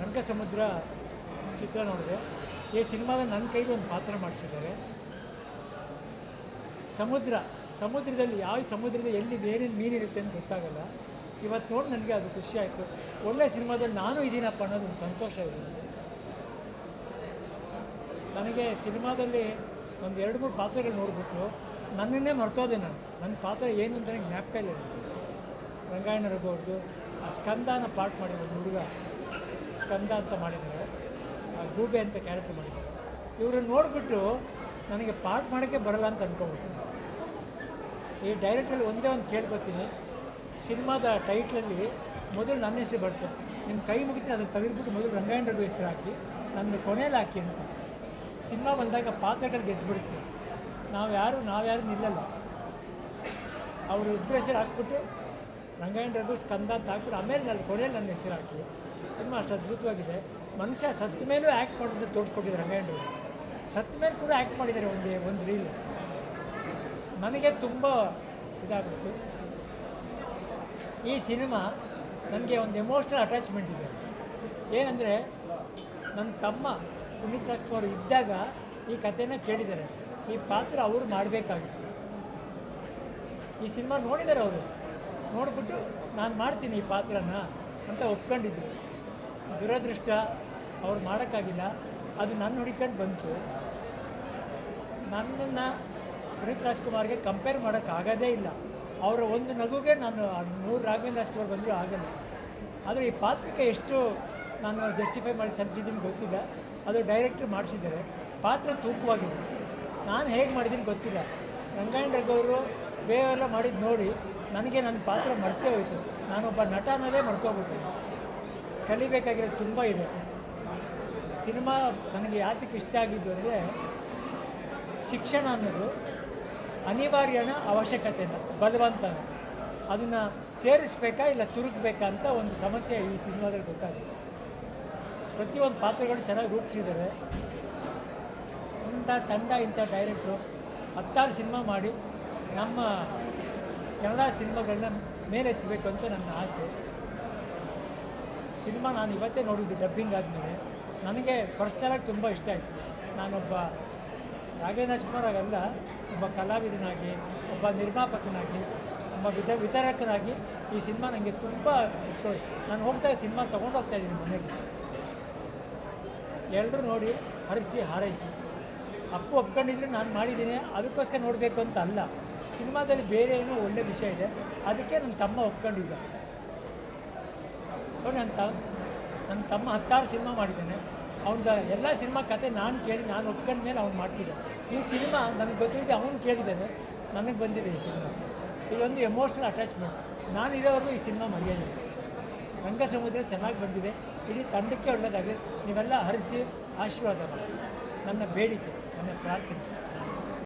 ನನ್ಕ ಸಮುದ್ರ ಚಿತ್ರ ನೋಡಿದೆ. ಈ ಸಿನಿಮಾದ ನನ್ನ ಕೈಲಿ ಒಂದು ಪಾತ್ರ ಮಾಡಿಸಿದ್ದಾರೆ. ಸಮುದ್ರ, ಸಮುದ್ರದಲ್ಲಿ ಯಾವ ಸಮುದ್ರದ ಎಲ್ಲಿ ಬೇರೆ ಮೀನಿರುತ್ತೆ ಅಂತ ಗೊತ್ತಾಗಲ್ಲ. ಇವತ್ತು ನೋಡಿ ನನಗೆ ಅದು ಖುಷಿ ಆಯಿತು. ಒಳ್ಳೆ ಸಿನಿಮಾದಲ್ಲಿ ನಾನು ಇದ್ದೀನಪ್ಪ ಅನ್ನೋದು ಒಂದು ಸಂತೋಷ ಇದೆ ನನಗೆ. ಸಿನಿಮಾದಲ್ಲಿ ಒಂದು ಎರಡು ಮೂರು ಪಾತ್ರಗಳು ನೋಡಿಬಿಟ್ಟು ನನ್ನನ್ನೇ ಮರ್ತೋದೆ ನಾನು. ನನ್ನ ಪಾತ್ರ ಏನು ಅಂತ ನನಗೆ ಜ್ಞಾಪಕ ಇಲ್ಲ. ರಂಗಾಯಣ ಅವ್ರದ್ದು ಆ ಸ್ಕಂದನ ಪಾರ್ಟ್ ಮಾಡಿದ್ರು ಹುಡುಗ, ಸ್ಕಂದ ಅಂತ ಮಾಡಿದ್ದಾರೆ. ಆ ಗೂಬೆ ಅಂತ ಕ್ಯಾರೆಕ್ಟರ್ ಮಾಡಿದ್ದಾರೆ. ಇವ್ರನ್ನ ನೋಡಿಬಿಟ್ಟು ನನಗೆ ಪಾರ್ಟ್ ಮಾಡೋಕ್ಕೆ ಬರಲ್ಲ ಅಂತ ಅನ್ಕೋಬೇಕು ಈ ಡೈರೆಕ್ಟ್ರಲ್ಲಿ ಒಂದೇ ಒಂದು ಕೇಳ್ಕೊತೀನಿ. ಸಿನಿಮಾದ ಟೈಟ್ಲಲ್ಲಿ ಮೊದಲು ನನ್ನ ಹೆಸರು ಬರ್ತದೆ ನಿಮ್ಮ ಕೈ ಮುಗಿತೀನಿ, ಅದನ್ನು ತೆಗೆದುಬಿಟ್ಟು ಮೊದಲು ರಂಗಾಯಣ ರಘು ಹೆಸರು ಹಾಕಿ ನನ್ನ ಕೊನೆಯಲ್ಲಿ ಹಾಕಿ ಅಂತ. ಸಿನಿಮಾ ಬಂದಾಗ ಪಾತ್ರಗಳು ಗೆದ್ದುಬಿಡುತ್ತೆ ನಾವು ಯಾರು ನಾವ್ಯಾರು ನಿಲ್ಲಲ್ಲ. ಅವರು ಇಬ್ಬರು ಹೆಸರು ಹಾಕ್ಬಿಟ್ಟು ರಂಗಾಯಣ ರಘು ಸ್ಕಂದ ಅಂತ ಹಾಕ್ಬಿಟ್ಟು ಆಮೇಲೆ ನನ್ನ ಕೊನೆಯಲ್ಲಿ ನನ್ನ ಹೆಸರು ಹಾಕಿ. ಸಿನಿಮಾ ಅಷ್ಟು ಅದ್ಭುತವಾಗಿದೆ. ಮನುಷ್ಯ ಸತ್ತ ಮೇಲೂ ಆ್ಯಕ್ಟ್ ಮಾಡೋದು ತೋರಿಸ್ಕೊಟ್ಟಿದ್ದಾರೆ ರಂಗಾಯಣ ರಘು. ಸತ್ತ ಮೇಲೆ ಕೂಡ ಆ್ಯಕ್ಟ್ ಮಾಡಿದ್ದಾರೆ ಒಂದು ಒಂದು ರೀಲ್ ನನಗೆ ತುಂಬ ಇದಾಗುತ್ತೆ ಈ ಸಿನಿಮಾ ನನಗೆ ಒಂದು ಎಮೋಷ್ನಲ್ ಅಟ್ಯಾಚ್ಮೆಂಟ್ ಇದೆ. ಏನಂದರೆ ನನ್ನ ತಮ್ಮ ಪುನೀತ್ ರಾಜ್ಕುಮಾರ್ ಇದ್ದಾಗ ಈ ಕಥೆನ ಕೇಳಿದ್ದಾರೆ. ಈ ಪಾತ್ರ ಅವರು ಮಾಡಬೇಕಾಗಿತ್ತು. ಈ ಸಿನಿಮಾ ನೋಡಿದ್ದಾರೆ ಅವರು. ನೋಡಿಬಿಟ್ಟು ನಾನು ಮಾಡ್ತೀನಿ ಈ ಪಾತ್ರನ ಅಂತ ಒಪ್ಕೊಂಡಿದ್ರು. ದುರದೃಷ್ಟ, ಅವ್ರು ಮಾಡೋಕ್ಕಾಗಿಲ್ಲ. ಅದು ನನ್ನ ಹುಡುಕೊಂಡು ಬಂತು. ನನ್ನನ್ನು ಪುನೀತ್ ರಾಜ್ಕುಮಾರ್ಗೆ ಕಂಪೇರ್ ಮಾಡೋಕ್ಕಾಗೋದೇ ಇಲ್ಲ. ಅವರ ಒಂದು ನಗುಗೆ ನಾನು ನೂರು ರಾಘವೇಂದ್ರ ಸ್ಕೋರ್ ಬಂದರೂ ಆಗಲ್ಲ. ಆದರೆ ಈ ಪಾತ್ರಕ್ಕೆ ಎಷ್ಟು ನಾನು ಜಸ್ಟಿಫೈ ಮಾಡಿ ಸಲ್ಲಿಸಿದ್ದೀನಿ ಗೊತ್ತಿಲ್ಲ. ಅದು ಡೈರೆಕ್ಟ್ರ್ ಮಾಡಿಸಿದ್ದಾರೆ. ಪಾತ್ರ ತೂಕವಾಗಿದೆ. ನಾನು ಹೇಗೆ ಮಾಡಿದ್ದೀನಿ ಗೊತ್ತಿಲ್ಲ. ರಂಗಾಯಣ ರಘವರು ಬೇವೆಲ್ಲ ಮಾಡಿದ್ದು ನೋಡಿ, ನನಗೆ ನನ್ನ ಪಾತ್ರ ಮರ್ತೇ ಹೋಯಿತು. ನಾನೊಬ್ಬ ನಟ ಅನ್ನೋದೇ ಮರ್ತೋಗ್ಬಿಟ್ಟೆ. ಕಲಿಬೇಕಾಗಿರೋದು ತುಂಬ ಇದೆ. ಸಿನಿಮಾ ನನಗೆ ಯಾತಕ್ಕೆ ಇಷ್ಟ ಆಗಿದ್ದು ಅಂದರೆ ಶಿಕ್ಷಣ ಅನ್ನೋದು. ಅನಿವಾರ್ಯನ ಅವಶ್ಯಕತೆನ ಬಲವಂತನ. ಅದನ್ನು ಸೇರಿಸ್ಬೇಕಾ ಇಲ್ಲ ತುರುಕಬೇಕಾ ಅಂತ ಒಂದು ಸಮಸ್ಯೆ ಈ ಸಿನಿಮಾದಲ್ಲಿ ಗೊತ್ತಾಗಿದೆ. ಪ್ರತಿಯೊಂದು ಪಾತ್ರಗಳು ಚೆನ್ನಾಗಿ ರೂಪಿಸಿದ್ದಾರೆ. ಇಂಥ ತಂಡ, ಇಂಥ ಡೈರೆಕ್ಟ್ರು ಹತ್ತಾರು ಸಿನಿಮಾ ಮಾಡಿ ನಮ್ಮ ಕನ್ನಡ ಸಿನಿಮಾಗಳನ್ನ ಮೇಲೆತ್ತಬೇಕು ಅಂತ ನನ್ನ ಆಸೆ. ಸಿನಿಮಾ ನಾನು ಇವತ್ತೇ ನೋಡಿದ್ದು ಡಬ್ಬಿಂಗ್ ಆದಮೇಲೆ. ನನಗೆ ಪರ್ಸ್ನಲಾಗಿ ತುಂಬ ಇಷ್ಟ ಆಯಿತು. ನಾನೊಬ್ಬ ರಾಘವೇಂದ್ರ ಕುಮಾರ್ ಆಗಲ್ಲ ಒಬ್ಬ ಕಲಾವಿದನಾಗಿ, ಒಬ್ಬ ನಿರ್ಮಾಪಕನಾಗಿ, ಒಬ್ಬ ವಿತ, ವಿತರಕನಾಗಿ ಈ ಸಿನಿಮಾ ನನಗೆ ತುಂಬ ನಾನು ಹೋಗ್ತಾ ಸಿನಿಮಾ ತೊಗೊಂಡು ಹೋಗ್ತಾ ಇದ್ದೀನಿ ಮನೆಗೆ. ಎಲ್ಲರೂ ನೋಡಿ ಹರಿಸಿ, ಹಾರೈಸಿ. ಅಪ್ಪು ಒಪ್ಕೊಂಡಿದ್ರೆ ನಾನು ಮಾಡಿದ್ದೀನಿ, ಅದಕ್ಕೋಸ್ಕರ ನೋಡಬೇಕು ಅಂತ ಅಲ್ಲ. ಸಿನಿಮಾದಲ್ಲಿ ಬೇರೆ ಏನೋ ಒಳ್ಳೆ ವಿಷಯ ಇದೆ, ಅದಕ್ಕೆ ನನ್ನ ತಮ್ಮ ಒಪ್ಕೊಂಡಿದ್ದ. ನೋಡಿ ನನ್ನ ತ ನನ್ನ ತಮ್ಮ ಹತ್ತಾರು ಸಿನಿಮಾ ಮಾಡಿದ್ದಾನೆ. ಅವನ ಎಲ್ಲ ಸಿನಿಮಾ ಕತೆ ನಾನು ಕೇಳಿ, ನಾನು ಒಪ್ಕೊಂಡ ಮೇಲೆ ಅವ್ನು ಮಾಡ್ತಿದ್ದ. ಈ ಸಿನಿಮಾ ನನಗೆ ಗೊತ್ತಿಲ್ಲದೆ ಅವನು ಕೇಳಿದ್ದೇನೆ, ನನಗೆ ಬಂದಿದೆ ಈ ಸಿನಿಮಾ. ಇದೊಂದು ಎಮೋಷ್ನಲ್ ಅಟ್ಯಾಚ್ಮೆಂಟ್ ನಾನು ಇರೋವರೆಗೂ ಈ ಸಿನಿಮಾ ಮರೆಯೋದಿಲ್ಲ ರಂಗ ಸಮುದ್ರ ಚೆನ್ನಾಗಿ ಬಂದಿದೆ, ಇಡೀ ತಂಡಕ್ಕೆ ಒಳ್ಳೆಯದಾಗಲಿ ನೀವೆಲ್ಲ ಹರಿಸಿ ಆಶೀರ್ವಾದ ಮಾಡಿ. ನನ್ನ ಬೇಡಿಕೆ, ನನ್ನ ಪ್ರಾರ್ಥನೆ.